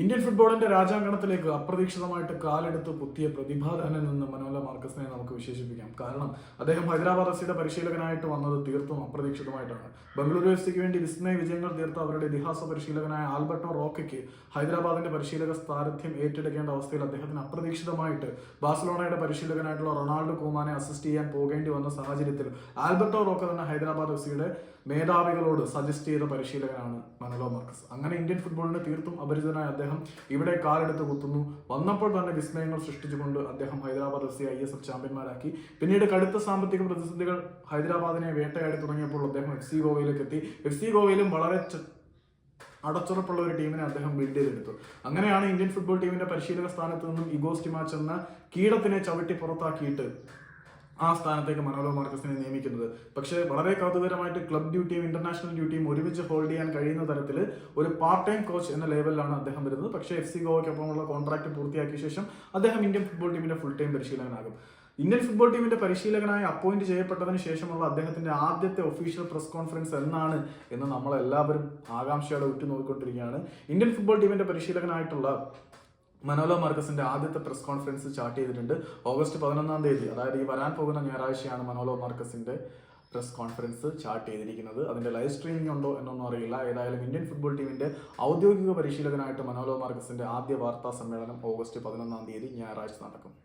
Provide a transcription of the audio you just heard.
Indian ഫുട്ബോളിന്റെ രാജാങ്കണത്തിലേക്ക് അപ്രതീക്ഷിതമായിട്ട് കാലെടുത്ത് കുത്തിയ പ്രതിഭാധനൻ നിന്ന് മനോല മാർക്കസിനെ നമുക്ക് വിശേഷിപ്പിക്കാം. കാരണം അദ്ദേഹം ഹൈദരാബാദ് എഫ്സിയുടെ പരിശീലകനായിട്ട് വന്നത് തീർത്തും അപ്രതീക്ഷിതമായിട്ടാണ്. ബംഗളൂരു എഫ് സിക്ക് വേണ്ടി വിസ്മയ വിജയങ്ങൾ തീർത്ത അവരുടെ ഇതിഹാസ പരിശീലകനായ ആൽബർട്ടോ റോക്കയ്ക്ക് ഹൈദരാബാദിന്റെ പരിശീലക സ്ഥാനത്യം ഏറ്റെടുക്കേണ്ട അവസ്ഥയിൽ അദ്ദേഹത്തിന് അപ്രതീക്ഷിതമായിട്ട് ബാഴ്സലോണയുടെ പരിശീലകനായിട്ടുള്ള റൊണാൾഡോ കൂമാനെ അസിസ്റ്റ് ചെയ്യാൻ പോകേണ്ടി വന്ന സാഹചര്യത്തിൽ ആൽബർട്ടോ റോക്ക തന്നെ ഹൈദരാബാദ് എഫ് സിയുടെ മേധാവികളോട് സജസ്റ്റ് ചെയ്ത പരിശീലകനാണ് മനോലോ മാർക്കസ്. അങ്ങനെ ഇന്ത്യൻ ഫുട്ബോളിന് തീർത്തും അപരിചിതനായ അദ്ദേഹം ഇവിടെ കാലെടുത്ത് കുത്തുന്നു. വന്നപ്പോൾ തന്നെ വിസ്മയങ്ങൾ സൃഷ്ടിച്ചുകൊണ്ട് അദ്ദേഹം Hyderabad F C I S F ചാമ്പ്യന്മാരാക്കി. പിന്നീട് കടുത്ത സാമ്പത്തിക പ്രതിസന്ധികൾ ഹൈദരാബാദിനെ വേട്ടയാടി തുടങ്ങിയപ്പോൾ അദ്ദേഹം എഫ് സി ഗോവയിലേക്ക് എത്തി. എഫ് സി ഗോവയിലും വളരെ അടച്ചുറപ്പുള്ള ഒരു ടീമിനെ അദ്ദേഹം ബിൽഡ് ചെയ്തെടുത്തു. അങ്ങനെയാണ് ഇന്ത്യൻ ഫുട്ബോൾ ടീമിന്റെ പരിശീലക സ്ഥാനത്ത് നിന്നും ഇഗോസ്റ്റിമാച്ച് എന്ന കീടത്തിനെ ചവിട്ടി പുറത്താക്കിയിട്ട് ആ സ്ഥാനത്തേക്ക് മനോലോ മാർക്കസിനെ നിയമിക്കുന്നത്. പക്ഷേ വളരെ കൗതുകരമായിട്ട് ക്ലബ് ഡ്യൂട്ടിയും ഇന്റർനാഷണൽ ഡ്യൂട്ടിയും ഒരുമിച്ച് ഹോൾഡ് ചെയ്യാൻ കഴിയുന്ന തരത്തിൽ ഒരു പാർട്ട് ടൈം കോച്ച് എന്ന ലെവലിലാണ് അദ്ദേഹം വരുന്നത്. പക്ഷേ എഫ് സി ഗോവയ്ക്കൊപ്പമുള്ള കോൺട്രാക്ട് പൂർത്തിയാക്കിയ ശേഷം അദ്ദേഹം ഇന്ത്യൻ ഫുട്ബോൾ ടീമിന്റെ ഫുൾ ടൈം പരിശീലകനാകും. ഇന്ത്യൻ ഫുട്ബോൾ ടീമിന്റെ പരിശീലകനായി അപ്പോയിന്റ് ചെയ്യപ്പെട്ടതിന് ശേഷമുള്ള അദ്ദേഹത്തിന്റെ ആദ്യത്തെ ഒഫീഷ്യൽ പ്രസ് കോൺഫറൻസ് എന്നാണ് എന്ന് നമ്മളെല്ലാവരും ആകാംക്ഷയോടെ ഉറ്റുനോക്കിക്കൊണ്ടിരിക്കുകയാണ്. ഇന്ത്യൻ ഫുട്ബോൾ ടീമിന്റെ പരിശീലകനായിട്ടുള്ള മനോലോ മാർക്കസിന്റെ ആദ്യത്തെ പ്രസ് കോൺഫറൻസ് ചാർട്ട് ചെയ്തിട്ടുണ്ട്. ഓഗസ്റ്റ് പതിനൊന്നാം തീയതി അതായത് ഈ വരാൻ പോകുന്ന ഞായറാഴ്ചയാണ് മനോലോ മാർക്കസിന്റെ പ്രസ് കോൺഫറൻസ് ചാർട്ട് ചെയ്തിരിക്കുന്നത്. അതിന്റെ ലൈവ് സ്ട്രീമിംഗ് ഉണ്ടോ എന്നൊന്നും അറിയില്ല. ഏതായാലും ഇന്ത്യൻ ഫുട്ബോൾ ടീമിന്റെ ഔദ്യോഗിക പരിശീലകനായിട്ട് മനോലോ മാർക്കസിന്റെ ആദ്യ വാർത്താ സമ്മേളനം ഓഗസ്റ്റ് പതിനൊന്നാം തീയതി ഞായറാഴ്ച നടക്കും.